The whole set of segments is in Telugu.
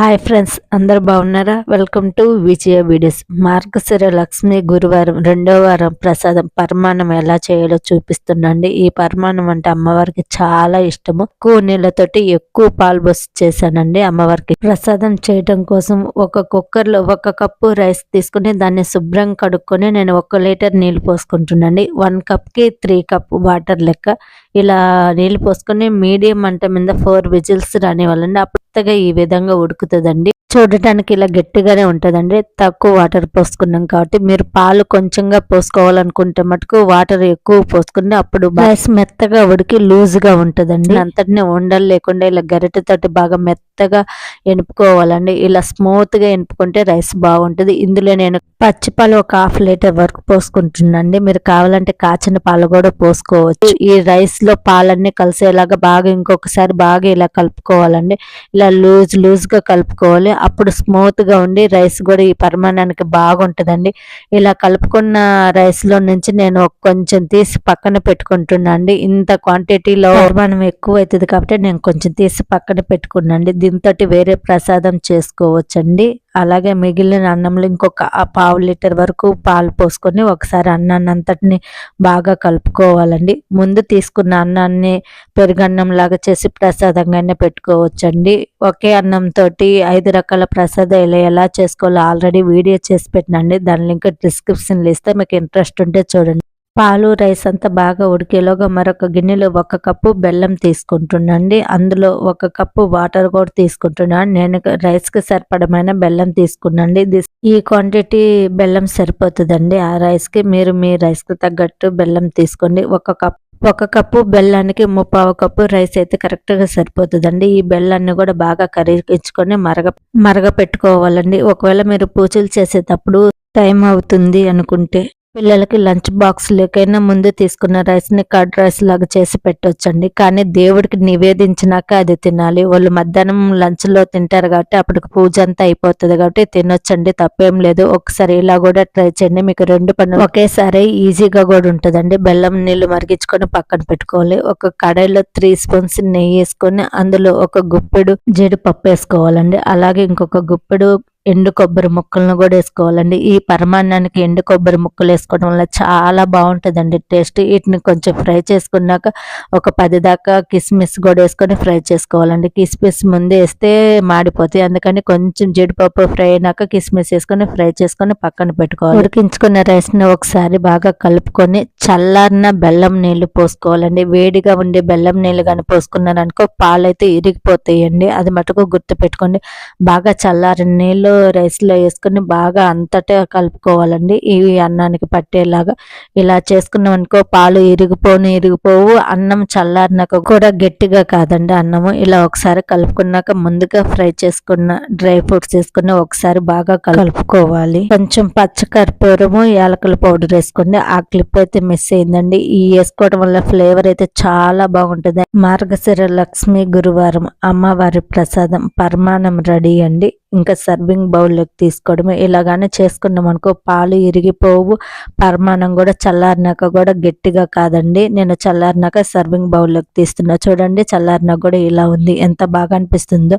హాయ్ ఫ్రెండ్స్ అందరు బాగున్నారా? Welcome to Vijaya videos. Margashira Lakshmi గురువారం రెండో వారం ప్రసాదం పరమాణం ఎలా చేయాలో చూపిస్తుండండి ఈ పరమాణం అంటే అమ్మవారికి చాలా ఇష్టము. ఎక్కువ నీళ్ళతోటి ఎక్కువ పాలు పోసి చేశానండి అమ్మవారికి. ప్రసాదం చేయడం కోసం ఒక కుక్కర్లో ఒక కప్పు రైస్ తీసుకుని దాన్ని శుభ్రం కడుక్కొని నేను ఒక లీటర్ నీళ్ళు పోసుకుంటున్నాండి వన్ కప్కి త్రీ కప్ వాటర్ లెక్క ఇలా నీళ్ళు పోసుకొని మీడియం మంట మీద ఫోర్ విజిల్స్ రానివ్వాలండి. అప్పుడు ఈ విధంగా ఉడుకుతుందండి. చూడటానికి ఇలా గట్టిగానే ఉంటుందండి. తక్కువ వాటర్ పోసుకున్నాం కాబట్టి మీరు పాలు కొంచెంగా పోసుకోవాలనుకుంటే మటుకు వాటర్ ఎక్కువ పోసుకుని అప్పుడు రైస్ మెత్తగా ఉడికి లూజ్గా ఉంటుందండి. అంతటిని ఉండలు లేకుండా ఇలా గరిటెతోటి బాగా మెత్తగా ఎనుపుకోవాలండి. ఇలా స్మూత్గా ఎనుపుకుంటే రైస్ బాగుంటుంది. ఇందులో నేను పచ్చి పాలు ఒక హాఫ్ లీటర్ వరకు పోసుకుంటున్నాండి మీరు కావాలంటే కాచిన పాలు కూడా పోసుకోవచ్చు. ఈ రైస్లో పాలన్నీ కలిసేలాగా బాగా ఇంకొకసారి బాగా ఇలా కలుపుకోవాలండి. ఇలా లూజ్ లూజ్గా కలుపుకోవాలి. అప్పుడు స్మూత్గా ఉండి రైస్ కూడా ఈ పరిమాణానికి బాగుంటుందండి. ఇలా కలుపుకున్న రైస్లో నుంచి నేను కొంచెం తీసి పక్కన పెట్టుకుంటున్నాండి ఇంత క్వాంటిటీలో పరిమాణం ఎక్కువ అవుతుంది కాబట్టి నేను కొంచెం తీసి పక్కన పెట్టుకున్నాండి దీంతో వేరే ప్రసాదం చేసుకోవచ్చండి. అలాగే మిగిలిన అన్నంలో ఇంకొక పావు లీటర్ వరకు పాలు పోసుకొని ఒకసారి అన్నాన్ని అంతటిని బాగా కలుపుకోవాలండి. ముందు తీసుకున్న అన్నాన్ని పెరుగన్నం లాగా చేసి ప్రసాదంగానే పెట్టుకోవచ్చండి. ఒకే అన్నంతో ఐదు రకాల ప్రసాదాలు ఎలా చేసుకోవాలో ఆల్రెడీ వీడియో చేసి పెట్టినండి. దాని లింక్ డిస్క్రిప్షన్లో ఇస్తే మీకు ఇంట్రెస్ట్ ఉంటే చూడండి. పాలు రైస్ అంతా బాగా ఉడికేలోగా మరొక గిన్నెలో ఒక కప్పు బెల్లం తీసుకుంటున్నాండి అందులో ఒక కప్పు వాటర్ కూడా తీసుకుంటున్నాను. నేను రైస్కి సరిపడమైన బెల్లం తీసుకున్నాండి ఈ క్వాంటిటీ బెల్లం సరిపోతుందండి. ఆ రైస్కి మీరు మీ రైస్కి తగ్గట్టు బెల్లం తీసుకోండి. ఒక కప్ ఒక కప్పు బెల్లానికి ముప్పావు కప్పు రైస్ అయితే కరెక్ట్గా సరిపోతుందండి. ఈ బెల్లాన్ని కూడా బాగా కరిగించుకొని మరగ మరగ పెట్టుకోవాలండి ఒకవేళ మీరు పూజలు చేసేటప్పుడు టైం అవుతుంది అనుకుంటే. పిల్లలకి లంచ్ బాక్స్లకైనా ముందు తీసుకున్న రైస్ని కర్డ్ రైస్ లాగా చేసి పెట్టొచ్చండి. కానీ దేవుడికి నివేదించినాక అది తినాలి. వాళ్ళు మధ్యాహ్నం లంచ్లో తింటారు కాబట్టి అప్పటికి పూజ అంతా అయిపోతుంది కాబట్టి తినొచ్చండి. తప్పేం లేదు. ఒకసారి ఇలా కూడా ట్రై చేయండి. మీకు రెండు పనులు ఒకేసారి ఈజీగా కూడా ఉంటుందండి. బెల్లం నీళ్ళు మరిగించుకొని పక్కన పెట్టుకోవాలి. ఒక కడాయిలో త్రీ స్పూన్స్ నెయ్యి వేసుకొని అందులో ఒక గుప్పెడు జీడిపప్పు వేసుకోవాలండి. అలాగే ఇంకొక గుప్పెడు ఎండు కొబ్బరి ముక్కలను కూడా వేసుకోవాలండి. ఈ పరమాన్నానికి ఎండు కొబ్బరి ముక్కలు వేసుకోవడం వల్ల చాలా బాగుంటుందండి టేస్ట్. వీటిని కొంచెం ఫ్రై చేసుకున్నాక ఒక పది దాకా కిస్మిస్ కూడా వేసుకొని ఫ్రై చేసుకోవాలండి. కిస్మిస్ ముందే వేస్తే మాడిపోతాయి. అందుకని కొంచెం జీడిపప్పు ఫ్రై అయినాక కిస్మిస్ వేసుకొని ఫ్రై చేసుకొని పక్కన పెట్టుకోవాలి. ఉడికించుకున్న రైస్ని ఒకసారి బాగా కలుపుకొని చల్లారిన బెల్లం నీళ్ళు పోసుకోవాలండి. వేడిగా ఉండే బెల్లం నీళ్ళు కానీ పోసుకున్నారనుకో పాలు అయితే ఇరిగిపోతాయండి. అది మటుకు గుర్తు పెట్టుకోండి బాగా చల్లారిన నీళ్ళు రైస్లో వేసుకొని బాగా అంతటా కలుపుకోవాలండి. ఇవి అన్నానికి పట్టేలాగా ఇలా చేసుకున్నాం అనుకో పాలు ఇరిగిపోను ఇరిగిపోవు. అన్నం చల్లారినాక కూడా గట్టిగా కాదండి అన్నము. ఇలా ఒకసారి కలుపుకున్నాక ముందుగా ఫ్రై చేసుకున్న డ్రై ఫ్రూట్స్ వేసుకుని ఒకసారి బాగా కలుపుకోవాలి. కొంచెం పచ్చకర్పూరము యాలకుల పౌడర్ వేసుకోండి. ఆ క్లిప్ అయితే మిస్ అయిందండి. ఈ వేసుకోవడం వల్ల ఫ్లేవర్ అయితే చాలా బాగుంటుంది. మార్గశిర లక్ష్మి గురువారం అమ్మవారి ప్రసాదం పరమాణం రెడీ అండి. ఇంకా సర్వింగ్ బౌల్లోకి తీసుకోవడమే. ఇలాగానే చేసుకున్నాం అనుకో పాలు ఇరిగిపోవు. పరిమాణం కూడా చల్లారినాక కూడా గట్టిగా కాదండి. నేను చల్లారినాక సర్వింగ్ బౌల్లోకి తీస్తున్నా. చూడండి చల్లారినాక కూడా ఇలా ఉంది. ఎంత బాగా అనిపిస్తుందో.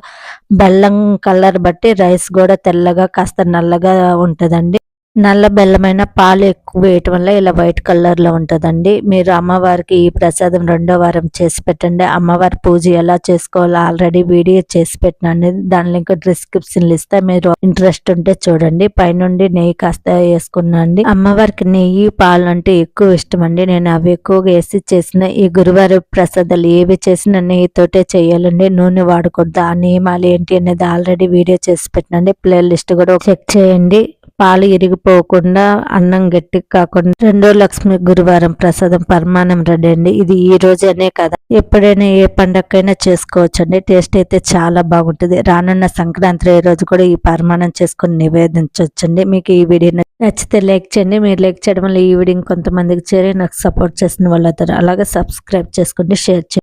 బెల్లం కలర్ బట్టి రైస్ కూడా తెల్లగా కాస్త నల్లగా ఉంటుందండి. నల్ల బెల్లమైన పాలు ఎక్కువ వేయటం వల్ల ఇలా వైట్ కలర్లో ఉంటుందండి. మీరు అమ్మవారికి ఈ ప్రసాదం రెండో వారం చేసి పెట్టండి. అమ్మవారి పూజ ఎలా చేసుకోవాలో ఆల్రెడీ వీడియో చేసి పెట్టినండి దాని లింక్ డిస్క్రిప్షన్లు ఇస్తే. మీరు ఇంట్రెస్ట్ ఉంటే చూడండి. పైనుండి నెయ్యి కాస్త వేసుకున్నాండి అమ్మవారికి నెయ్యి పాలు అంటే ఎక్కువ ఇష్టం అండి. నేను అవి ఎక్కువగా వేసి చేసిన ఈ గురువారం ప్రసాదాలు ఏవి చేసినా నెయ్యితోటే చేయాలండి. నూనె వాడకూడదు. ఆ నియమాలు ఏంటి అనేది ఆల్రెడీ వీడియో చేసి పెట్టినండి ప్లే లిస్ట్ కూడా చెక్ చేయండి. పాలు ఇరిగిపోకుండా అన్నం గట్టికి కాకుండా రెండో లక్ష్మి గురువారం ప్రసాదం పరమానం రెడీ అండి. ఇది ఈ రోజనే కదా. ఎప్పుడైనా ఏ పండగకైనా చేసుకోవచ్చండి. టేస్ట్ అయితే చాలా బాగుంటుంది. రానున్న సంక్రాంతి ఏ రోజు కూడా ఈ పరమానం చేసుకుని నివేదించవచ్చండి. మీకు ఈ వీడియో నచ్చితే లైక్ చేయండి. మీరు లైక్ చేయడం వల్ల ఈ వీడియో కొంతమందికి చేరి నాకు సపోర్ట్ చేసిన వాళ్ళు అలాగే సబ్స్క్రైబ్ చేసుకోండి షేర్ చేయండి.